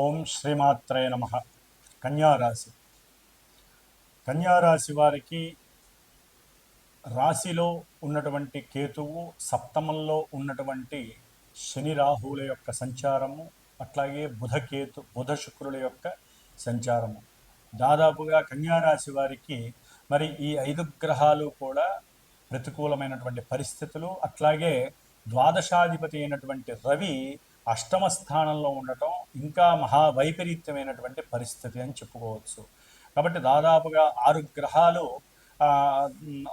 ఓం శ్రీమాత్రే నమ. కన్యారాశి కన్యారాశి వారికి రాశిలో ఉన్నటువంటి కేతువు సప్తమంలో ఉన్నటువంటి శని రాహువుల యొక్క సంచారము అట్లాగే బుధ కేతు బుధ శుక్రుల యొక్క సంచారము. దాదాపుగా కన్యారాశి వారికి మరి ఈ ఐదు గ్రహాలు కూడా ప్రతికూలమైనటువంటి పరిస్థితులు అట్లాగే ద్వాదశాధిపతి అయినటువంటి రవి అష్టమ స్థానంలో ఉండటం ఇంకా మహా వైపరీత్యమైనటువంటి పరిస్థితి అని చెప్పుకోవచ్చు. కాబట్టి దాదాపుగా ఆరు గ్రహాలు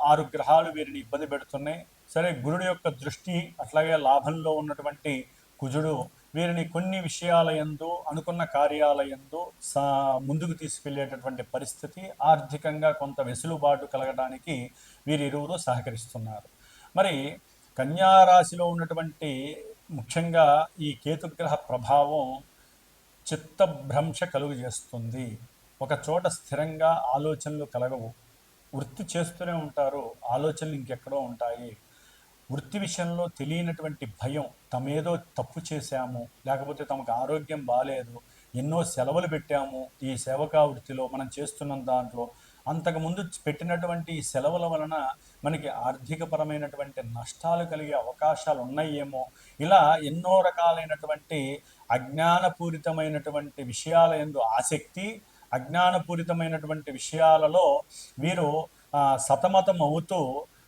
ఆరు గ్రహాలు వీరిని ఇబ్బంది పెడుతున్నాయి. సరే గురుడు యొక్క దృష్టి అట్లాగే లాభంలో ఉన్నటువంటి కుజుడు వీరిని కొన్ని విషయాల యందు అనుకున్న కార్యాల ఎందు సా ముందుకు తీసుకెళ్ళేటటువంటి పరిస్థితి ఆర్థికంగా కొంత వెసులుబాటు కలగడానికి వీరిరువురు సహకరిస్తున్నారు. మరి కన్యారాశిలో ఉన్నటువంటి ముఖ్యంగా ఈ కేతుగ్రహ ప్రభావం చిత్తభ్రంశ కలుగు చేస్తుంది ఒక చోట స్థిరంగా ఆలోచనలు కలగవు. వృత్తి చేస్తూనే ఉంటారు. ఆలోచనలు ఇంకెక్కడో ఉంటాయి. వృత్తి విషయంలో తెలియనటువంటి భయం తమేదో తప్పు చేశాము లేకపోతే తమకు ఆరోగ్యం బాగాలేదు ఎన్నో సెలవులు పెట్టాము ఈ సేవకా వృత్తిలో మనం చేస్తున్న దాంట్లో అంతకుముందు పెట్టినటువంటి సెలవుల వలన మనకి ఆర్థికపరమైనటువంటి నష్టాలు కలిగే అవకాశాలు ఉన్నాయేమో ఇలా ఎన్నో రకాలైనటువంటి అజ్ఞానపూరితమైనటువంటి విషయాల ఎందు ఆసక్తి అజ్ఞానపూరితమైనటువంటి విషయాలలో వీరు సతమతం అవుతూ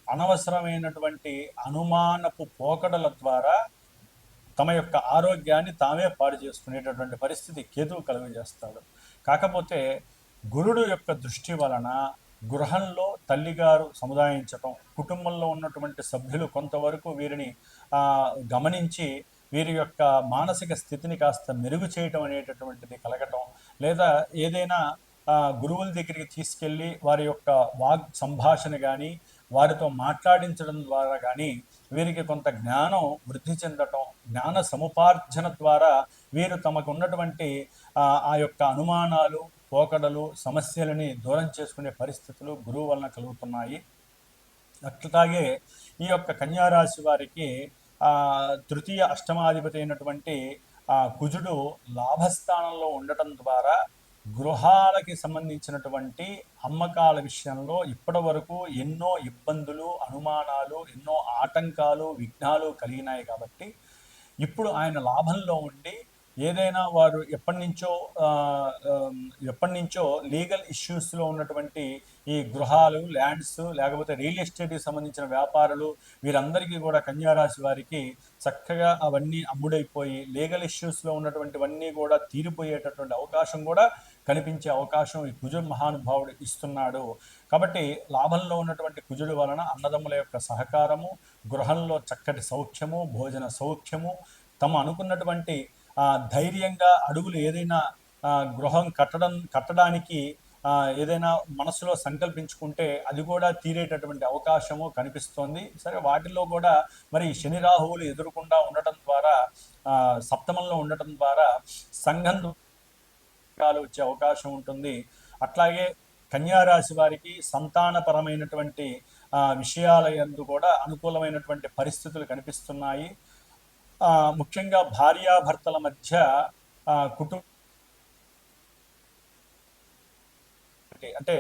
అనవసరమైనటువంటి అనుమానపు పోకడల ద్వారా తమ యొక్క ఆరోగ్యాన్ని తామే పాడు చేసుకునేటటువంటి పరిస్థితి కేతువు కలుగజేస్తాడు. కాకపోతే గురుడు యొక్క దృష్టి వలన గృహంలో తల్లిగారు సముదాయించటం కుటుంబంలో ఉన్నటువంటి సభ్యులు కొంతవరకు వీరిని గమనించి వీరి యొక్క మానసిక స్థితిని కాస్త మెరుగు చేయటం అనేటటువంటిది కలగటం లేదా ఏదైనా గురువుల దగ్గరికి తీసుకెళ్ళి వారి యొక్క వాగ్ సంభాషణ కానీ వారితో మాట్లాడించడం ద్వారా కానీ వీరికి కొంత జ్ఞానం వృద్ధి చెందటం జ్ఞాన సముపార్జన ద్వారా వీరు తమకు ఉన్నటువంటి ఆ యొక్క అనుమానాలు పోకడలు సమస్యలని దూరం చేసుకునే పరిస్థితులు గురువు వలన కలుగుతున్నాయి. అట్లాగే ఈ యొక్క కన్యారాశి వారికి తృతీయ అష్టమాధిపతి అయినటువంటి కుజుడు లాభస్థానంలో ఉండటం ద్వారా గృహాలకి సంబంధించినటువంటి అమ్మకాల విషయంలో ఇప్పటి వరకు ఎన్నో ఇబ్బందులు అనుమానాలు ఎన్నో ఆటంకాలు విఘ్నాలు కలిగినాయి కాబట్టి ఇప్పుడు ఆయన లాభంలో ఉండి ఏదైనా వారు ఎప్పటి నుంచో ఎప్పటి నుంచో లీగల్ ఇష్యూస్లో ఉన్నటువంటి ఈ గృహాలు ల్యాండ్స్ లేకపోతే రియల్ ఎస్టేట్కి సంబంధించిన వ్యాపారులు వీరందరికీ కూడా కన్యారాశి వారికి చక్కగా అవన్నీ అమ్ముడైపోయి లీగల్ ఇష్యూస్లో ఉన్నటువంటివన్నీ కూడా తీరిపోయేటటువంటి అవకాశం కూడా కనిపించే అవకాశం ఈ కుజుడు మహానుభావుడు ఇస్తున్నాడు. కాబట్టి లాభంలో ఉన్నటువంటి కుజుడు వలన అన్నదమ్ముల యొక్క సహకారము గృహంలో చక్కటి సౌఖ్యము భోజన సౌఖ్యము తమ అనుకున్నటువంటి ధైర్యంగా అడుగులు ఏదైనా గృహం కట్టడం కట్టడానికి ఏదైనా మనసులో సంకల్పించుకుంటే అది కూడా తీరేటటువంటి అవకాశము కనిపిస్తోంది. సరే వాటిలో కూడా మరి శని రాహువులు ఎదురకుండా ఉండటం ద్వారా సప్తమంలో ఉండటం ద్వారా సంఘం వచ్చే అవకాశం ఉంటుంది. అట్లాగే కన్యారాశి వారికి సంతానపరమైనటువంటి విషయాల ఎందు కూడా అనుకూలమైనటువంటి పరిస్థితులు కనిపిస్తున్నాయి. ముఖ్యంగా భార్యాభర్తల మధ్య కుటుంబ అంటే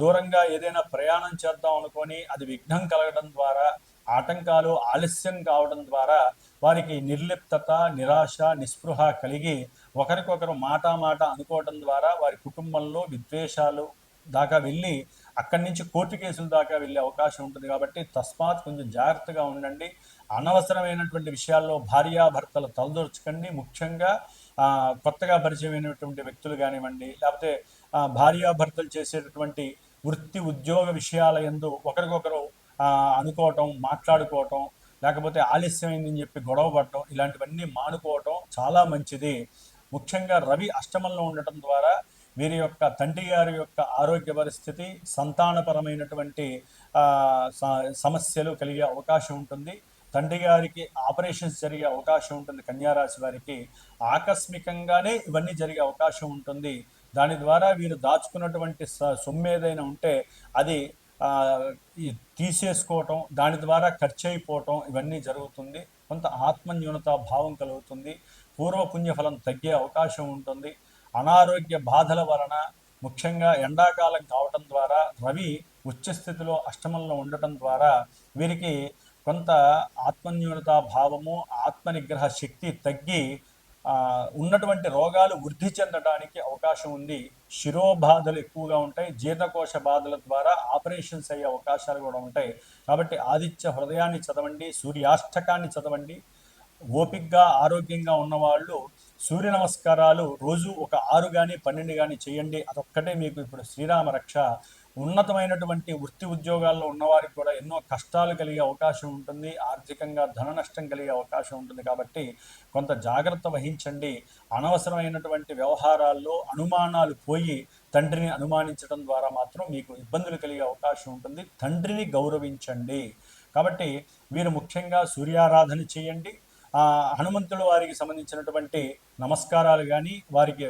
దూరంగా ఏదైనా ప్రయాణం చేద్దాం అనుకొని అది విఘ్నం కలగడం ద్వారా ఆటంకాలు ఆలస్యం కావడం ద్వారా వారికి నిర్లిప్తత నిరాశ నిస్పృహ కలిగి ఒకరికొకరు మాట మాట అనుకోవడం ద్వారా వారి కుటుంబంలో విద్వేషాలు దాకా వెళ్ళి అక్కడి నుంచి కోర్టు కేసుల దాకా వెళ్ళే అవకాశం ఉంటుంది కాబట్టి తస్మాత్ కొంచెం జాగ్రత్తగా ఉండండి. అనవసరమైనటువంటి విషయాల్లో భార్యాభర్తలు తలదొరచకండి. ముఖ్యంగా కొత్తగా పరిచయమైనటువంటి వ్యక్తులు కానివ్వండి లేకపోతే భార్యాభర్తలు చేసేటటువంటి వృత్తి ఉద్యోగ విషయాల ఎందు ఒకరికొకరు అనుకోవటం మాట్లాడుకోవటం లేకపోతే ఆలస్యమైందని చెప్పి గొడవ పడటం ఇలాంటివన్నీ మానుకోవటం చాలా మంచిది. ముఖ్యంగా రవి అష్టమంలో ఉండటం ద్వారా వీరి యొక్క తండ్రి గారి యొక్క ఆరోగ్య పరిస్థితి సంతానపరమైనటువంటి సమస్యలు కలిగే అవకాశం ఉంటుంది. తండ్రి గారికి ఆపరేషన్స్ జరిగే అవకాశం ఉంటుంది కన్యారాశి వారికి. ఆకస్మికంగానే ఇవన్నీ జరిగే అవకాశం ఉంటుంది. దాని ద్వారా వీరు దాచుకున్నటువంటి స- సొమ్ము ఏదైనా ఉంటే అది ఈ తీసేసుకోవటం దాని ద్వారా ఖర్చు అయిపోవటం ఇవన్నీ జరుగుతుంది. కొంత ఆత్మన్యూనత భావం కలుగుతుంది. పూర్వపుణ్యఫలం తగ్గే అవకాశం ఉంటుంది. అనారోగ్య బాధల వలన ముఖ్యంగా ఎండాకాలం కావటం ద్వారా రవి ఉచ్చస్థితిలో అష్టమంలో ఉండటం ద్వారా వీరికి కొంత ఆత్మన్యూనతా భావము ఆత్మనిగ్రహ శక్తి తగ్గి ఉన్నటువంటి రోగాలు వృద్ధి చెందడానికి అవకాశం ఉంది. శిరోబాధలు ఎక్కువగా ఉంటాయి. జీర్ణకోశ బాధల ద్వారా ఆపరేషన్స్ అయ్యే అవకాశాలు కూడా ఉంటాయి. కాబట్టి ఆదిత్య హృదయాన్ని చదవండి సూర్యాష్టకాన్ని చదవండి. ఓపిక్గా ఆరోగ్యంగా ఉన్నవాళ్ళు సూర్య నమస్కారాలు రోజు ఒక ఆరు కానీ పన్నెండు కానీ చేయండి. అదొక్కటే మీకు ఇప్పుడు శ్రీరామ రక్ష. ఉన్నతమైనటువంటి వృత్తి ఉద్యోగాల్లో ఉన్నవారికి కూడా ఎన్నో కష్టాలు కలిగే అవకాశం ఉంటుంది. ఆర్థికంగా ధన నష్టం కలిగే అవకాశం ఉంటుంది. కాబట్టి కొంత జాగ్రత్త వహించండి. అనవసరమైనటువంటి వ్యవహారాల్లో అనుమానాలు పోయి తండ్రిని అనుమానించడం ద్వారా మాత్రం మీకు ఇబ్బందులు కలిగే అవకాశం ఉంటుంది. తండ్రిని గౌరవించండి. కాబట్టి మీరు ముఖ్యంగా సూర్యారాధన చేయండి. హనుమంతుల వారికి సంబంధించినటువంటి నమస్కారాలు కానీ వారికి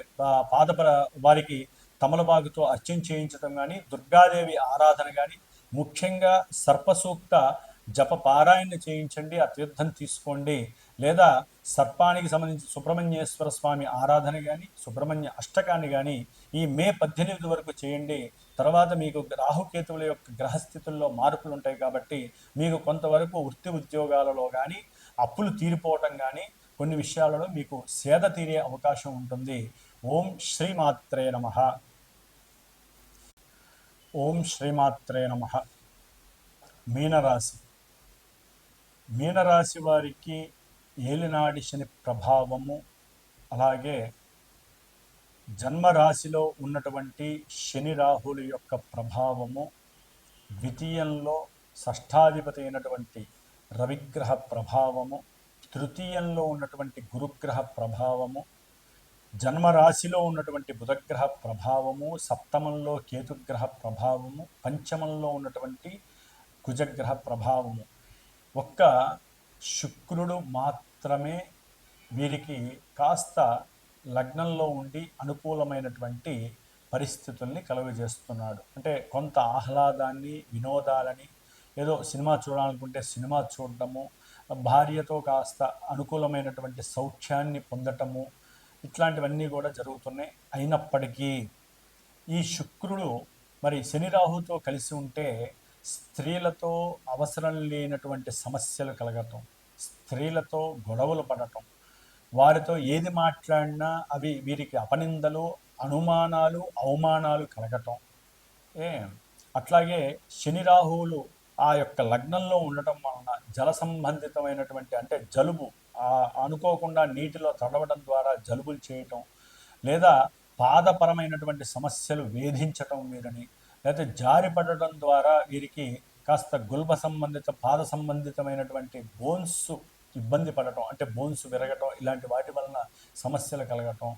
పాదపర వారికి తమలబాగుతో అర్చన చేయించడం కానీ దుర్గాదేవి ఆరాధన కానీ ముఖ్యంగా సర్పసూక్త జప పారాయణ చేయించండి ఆ తీర్థం తీసుకోండి. లేదా సర్పానికి సంబంధించి సుబ్రహ్మణ్యేశ్వర స్వామి ఆరాధన కానీ సుబ్రహ్మణ్య అష్టకాన్ని కానీ ఈ మే పద్దెనిమిది వరకు చేయండి. తర్వాత మీకు రాహుకేతువుల యొక్క గ్రహస్థితుల్లో మార్పులు ఉంటాయి కాబట్టి మీకు కొంతవరకు వృత్తి ఉద్యోగాలలో కానీ అప్పులు తీరిపోవటం కానీ కొన్ని విషయాలలో మీకు సేద తీరే అవకాశం ఉంటుంది. ఓం శ్రీమాత్రే నమ. ఓం శ్రీమాత్రే నమ. మీనరాశి. మీనరాశి వారికి ఏలినాడి శని ప్రభావము అలాగే జన్మరాశిలో ఉన్నటువంటి శని రాహుల యొక్క ప్రభావము ద్వితీయంలో షష్ఠాధిపతి అయినటువంటి రవిగ్రహ ప్రభావము తృతీయంలో ఉన్నటువంటి గురుగ్రహ ప్రభావము జన్మరాశిలో ఉన్నటువంటి బుధగ్రహ ప్రభావము సప్తమంలో కేతుగ్రహ ప్రభావము పంచమంలో ఉన్నటువంటి కుజగ్రహ ప్రభావము. ఒక్క శుక్రుడు మాత్రమే వీరికి కాస్త లగ్నంలో ఉండి అనుకూలమైనటువంటి పరిస్థితుల్ని కలుగజేస్తున్నాడు. అంటే కొంత ఆహ్లాదాన్ని వినోదాలని ఏదో సినిమా చూడాలనుకుంటే సినిమా చూడటము భార్యతో కాస్త అనుకూలమైనటువంటి సౌఖ్యాన్ని పొందటము ఇట్లాంటివన్నీ కూడా జరుగుతున్నాయి. అయినప్పటికీ ఈ శుక్రుడు మరి శని రాహుతో కలిసి ఉంటే స్త్రీలతో అవసరం లేనటువంటి సమస్యలు కలగటం స్త్రీలతో గొడవలు పడటం వారితో ఏది మాట్లాడినా అవి వీరికి అపనిందలు అనుమానాలు అవమానాలు కలగటం. ఏ అట్లాగే శని రాహువులు ఆ యొక్క లగ్నంలో ఉండటం వలన జల సంబంధితమైనటువంటి అంటే జలుబు అనుకోకుండా నీటిలో తడవడం ద్వారా జలుబులు చేయటం లేదా పాదపరమైనటువంటి సమస్యలు వేధించటం వీరిని లేకపోతే జారి పడటం ద్వారా వీరికి కాస్త గుల్బ సంబంధిత పాద సంబంధితమైనటువంటి బోన్స్ ఇబ్బంది పడటం అంటే బోన్స్ విరగటం ఇలాంటి వాటి వలన సమస్యలు కలగటం.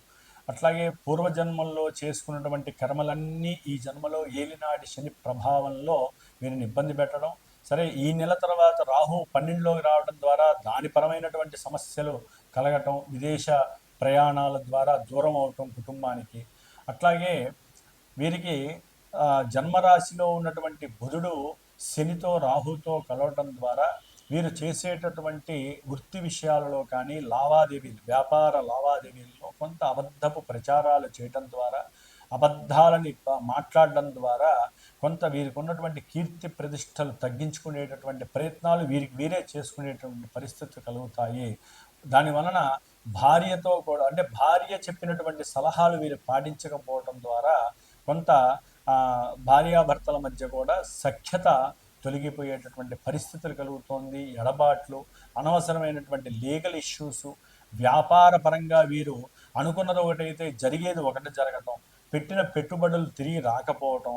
అట్లాగే పూర్వజన్మల్లో చేసుకున్నటువంటి కర్మలన్నీ ఈ జన్మలో ఏలినాటి శని ప్రభావంలో వీరిని ఇబ్బంది పెట్టడం సరే ఈ నెల తర్వాత రాహు పన్నెండులోకి రావడం ద్వారా దాని పరమైనటువంటి సమస్యలు కలగటం విదేశ ప్రయాణాల ద్వారా దూరం అవటం కుటుంబానికి. అట్లాగే వీరికి జన్మరాశిలో ఉన్నటువంటి బుధుడు శనితో రాహుతో కలవటం ద్వారా వీరు చేసేటటువంటి వృత్తి విషయాలలో కానీ లావాదేవీలు వ్యాపార లావాదేవీల్లో కొంత అబద్ధపు ప్రచారాలు చేయటం ద్వారా అబద్ధాలని మాట్లాడడం ద్వారా కొంత వీరికి ఉన్నటువంటి కీర్తి ప్రతిష్టలు తగ్గించుకునేటటువంటి ప్రయత్నాలు వీరికి వీరే చేసుకునేటువంటి పరిస్థితులు కలుగుతాయి. దాని వలన భార్యతో కూడా అంటే భార్య చెప్పినటువంటి సలహాలు వీరు పాటించకపోవడం ద్వారా కొంత భార్యాభర్తల మధ్య కూడా సఖ్యత తొలగిపోయేటటువంటి పరిస్థితులు కలుగుతోంది. ఎడబాట్లు అనవసరమైనటువంటి లీగల్ ఇష్యూస్ వ్యాపార పరంగా వీరు అనుకున్నది ఒకటైతే జరిగేది ఒకటి జరగటం పెట్టిన పెట్టుబడులు తిరిగి రాకపోవటం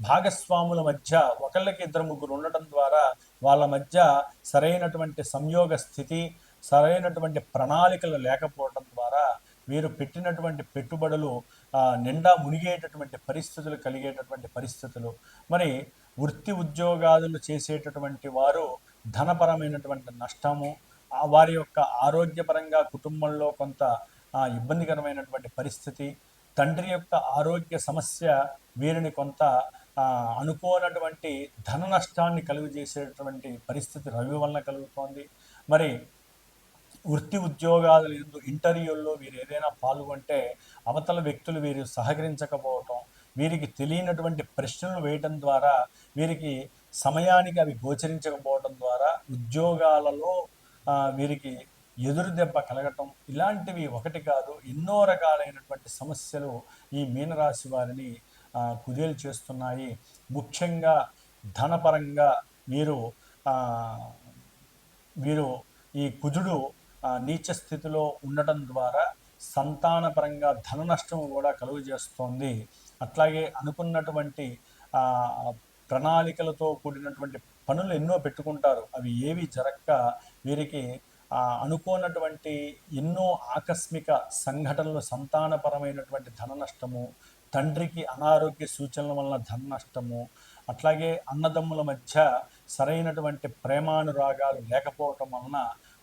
భాగస్వాముల మధ్య ఒకళ్ళకి ఇద్దరు ముగ్గురు ఉండటం ద్వారా వాళ్ళ మధ్య సరైనటువంటి సంయోగ స్థితి సరైనటువంటి ప్రణాళికలు లేకపోవడం ద్వారా వీరు పెట్టినటువంటి పెట్టుబడులు నిండా మునిగేటటువంటి పరిస్థితులు కలిగేటటువంటి పరిస్థితులు. మరి వృత్తి ఉద్యోగాదులు చేసేటటువంటి వారు ధనపరమైనటువంటి నష్టము వారి యొక్క ఆరోగ్యపరంగా కుటుంబంలో కొంత ఇబ్బందికరమైనటువంటి పరిస్థితి తండ్రి యొక్క ఆరోగ్య సమస్య వీరిని కొంత అనుకోనటువంటి ధన నష్టాన్ని కలుగజేసేటటువంటి పరిస్థితి రవి వలన కలుగుతోంది. మరి వృత్తి ఉద్యోగాలు ఎందు ఇంటర్వ్యూల్లో వీరు ఏదైనా పాల్గొంటే అవతల వ్యక్తులు వీరు సహకరించకపోవటం వీరికి తెలియనటువంటి ప్రశ్నలు వేయటం ద్వారా వీరికి సమయానికి అవి గోచరించకపోవడం ద్వారా ఉద్యోగాలలో వీరికి ఎదురు దెబ్బ కలగటం ఇలాంటివి ఒకటి కాదు. ఎన్నో రకాలైనటువంటి సమస్యలు ఈ మీనరాశి వారిని కుదేలు చేస్తున్నాయి. ముఖ్యంగా ధనపరంగా మీరు మీరు వీరు ఈ కుజుడు నీచ స్థితిలో ఉండటం ద్వారా సంతానపరంగా ధన నష్టం కూడా కలుగు చేస్తోంది అట్లాగే అనుకున్నటువంటి ప్రణాళికలతో కూడినటువంటి పనులు ఎన్నో పెట్టుకుంటారు. అవి ఏవి జరగక వీరికి అనుకోనటువంటి ఎన్నో ఆకస్మిక సంఘటనలు సంతానపరమైనటువంటి ధన నష్టము తండ్రికి అనారోగ్య సూచనల వలన ధన నష్టము అట్లాగే అన్నదమ్ముల మధ్య సరైనటువంటి ప్రేమానురాగాలు లేకపోవటం వలన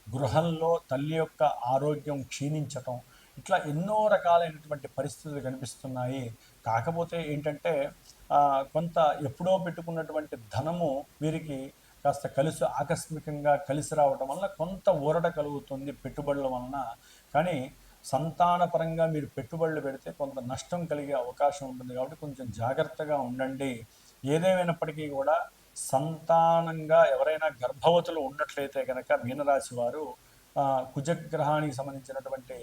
గృహంలో తల్లి యొక్క ఆరోగ్యం క్షీణించటం ఇట్లా ఎన్నో రకాలైనటువంటి పరిస్థితులు కనిపిస్తున్నాయి. కాకపోతే ఏంటంటే కొంత ఎప్పుడో పెట్టుకున్నటువంటి ధనము వీరికి కాస్త కలిసి ఆకస్మికంగా కలిసి రావటం వలన కొంత ఊరట కలుగుతుంది పెట్టుబడుల వలన. కానీ సంతానపరంగా మీరు పెట్టుబడులు పెడితే కొంత నష్టం కలిగే అవకాశం ఉంటుంది కాబట్టి కొంచెం జాగ్రత్తగా ఉండండి. ఏదేమైనప్పటికీ కూడా సంతానంగా ఎవరైనా గర్భవతులు ఉన్నట్లయితే కనుక మీనరాశి వారు కుజగ్రహానికి సంబంధించినటువంటి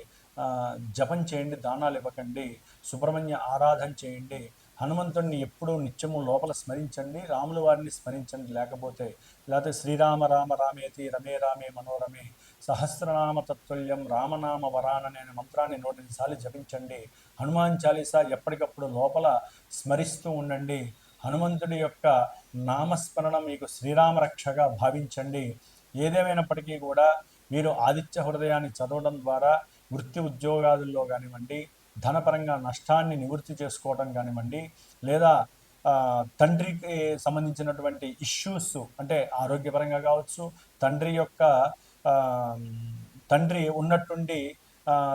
జపం చేయండి దానాలు ఇవ్వకండి సుబ్రహ్మణ్య ఆరాధన చేయండి హనుమంతుడిని ఎప్పుడూ నిత్యము లోపల స్మరించండి రాముల వారిని స్మరించండి. లేకపోతే లేకపోతే శ్రీరామ రామ రామేతి రమే రామే మనోరమే సహస్రనామ తత్తుల్యం రామనామ వరాననే మంత్రాన్ని నూట సార్లు జపించండి. హనుమాన్ చాలీసా ఎప్పటికప్పుడు లోపల స్మరిస్తూ ఉండండి. హనుమంతుడి యొక్క నామస్మరణ మీకు శ్రీరామ రక్షగా భావించండి. ఏదేమైనప్పటికీ కూడా మీరు ఆదిత్య హృదయాన్ని చదవడం ద్వారా వృత్తి ఉద్యోగాదుల్లో కానివ్వండి ధనపరంగా నష్టాన్ని నివృత్తి చేసుకోవడం కానివ్వండి లేదా తండ్రికి సంబంధించినటువంటి ఇష్యూస్ అంటే ఆరోగ్యపరంగా కావచ్చు తండ్రి యొక్క తండ్రి ఉన్నట్టుండి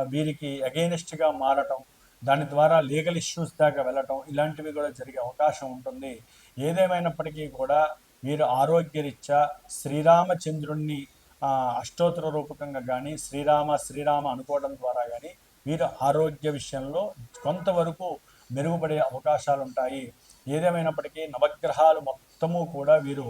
వీరికి అగెయినిస్ట్గా మారటం దాని ద్వారా లీగల్ ఇష్యూస్ దాకా వెళ్ళటం ఇలాంటివి కూడా జరిగే అవకాశం ఉంటుంది. ఏదేమైనప్పటికీ కూడా మీరు ఆరోగ్యరీత్యా శ్రీరామచంద్రుణ్ణి అష్టోత్తర రూపకంగా కానీ శ్రీరామ శ్రీరామ అనుకోవడం ద్వారా కానీ వీరు ఆరోగ్య విషయంలో కొంతవరకు మెరుగుపడే అవకాశాలు ఉంటాయి ఏదేమైనప్పటికీ నవగ్రహాలు మొత్తము కూడా వీరు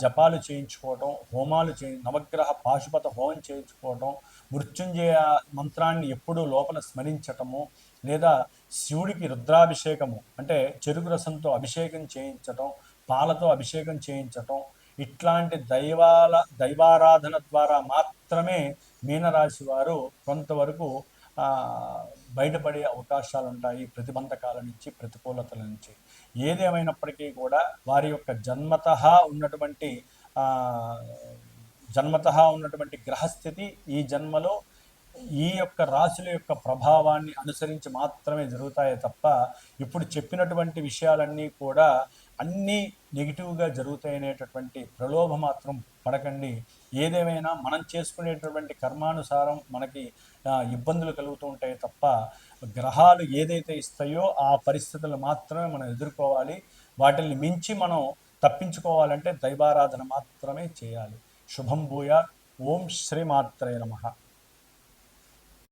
జపాలు చేయించుకోవటం హోమాలు చే నవగ్రహ పాశుపత హోమం చేయించుకోవటం మృత్యుంజయ మంత్రాన్ని ఎప్పుడూ లోపల స్మరించటము లేదా శివుడికి రుద్రాభిషేకము అంటే చెరుకు రసంతో అభిషేకం చేయించటం పాలతో అభిషేకం చేయించటం ఇట్లాంటి దైవాల దైవారాధన ద్వారా మాత్రమే మీనరాశి వారు కొంతవరకు బయటపడే అవకాశాలు ఉంటాయి ప్రతిబంధకాల నుంచి ప్రతికూలతల నుంచి ఏదేమైనప్పటికీ కూడా వారి యొక్క జన్మత ఉన్నటువంటి జన్మత ఉన్నటువంటి గ్రహస్థితి ఈ జన్మలో ఈ యొక్క రాశుల యొక్క ప్రభావాన్ని అనుసరించి మాత్రమే జరుగుతాయే తప్ప ఇప్పుడు చెప్పినటువంటి విషయాలన్నీ కూడా అన్నీ నెగిటివ్గా జరుగుతాయనేటటువంటి ప్రలోభ మాత్రం పడకండి. ఏదేమైనా మనం చేసుకునేటటువంటి కర్మానుసారం మనకి ఇబ్బందులు కలుగుతూ ఉంటాయి తప్ప గ్రహాలు ఏదైతే ఇస్తాయో ఆ పరిస్థితులు మాత్రమే మనం ఎదుర్కోవాలి. వాటిని మించి మనం తప్పించుకోవాలంటే దైవారాధన మాత్రమే చేయాలి. శుభం భూయా ఓం శ్రీమాత్రే నమః.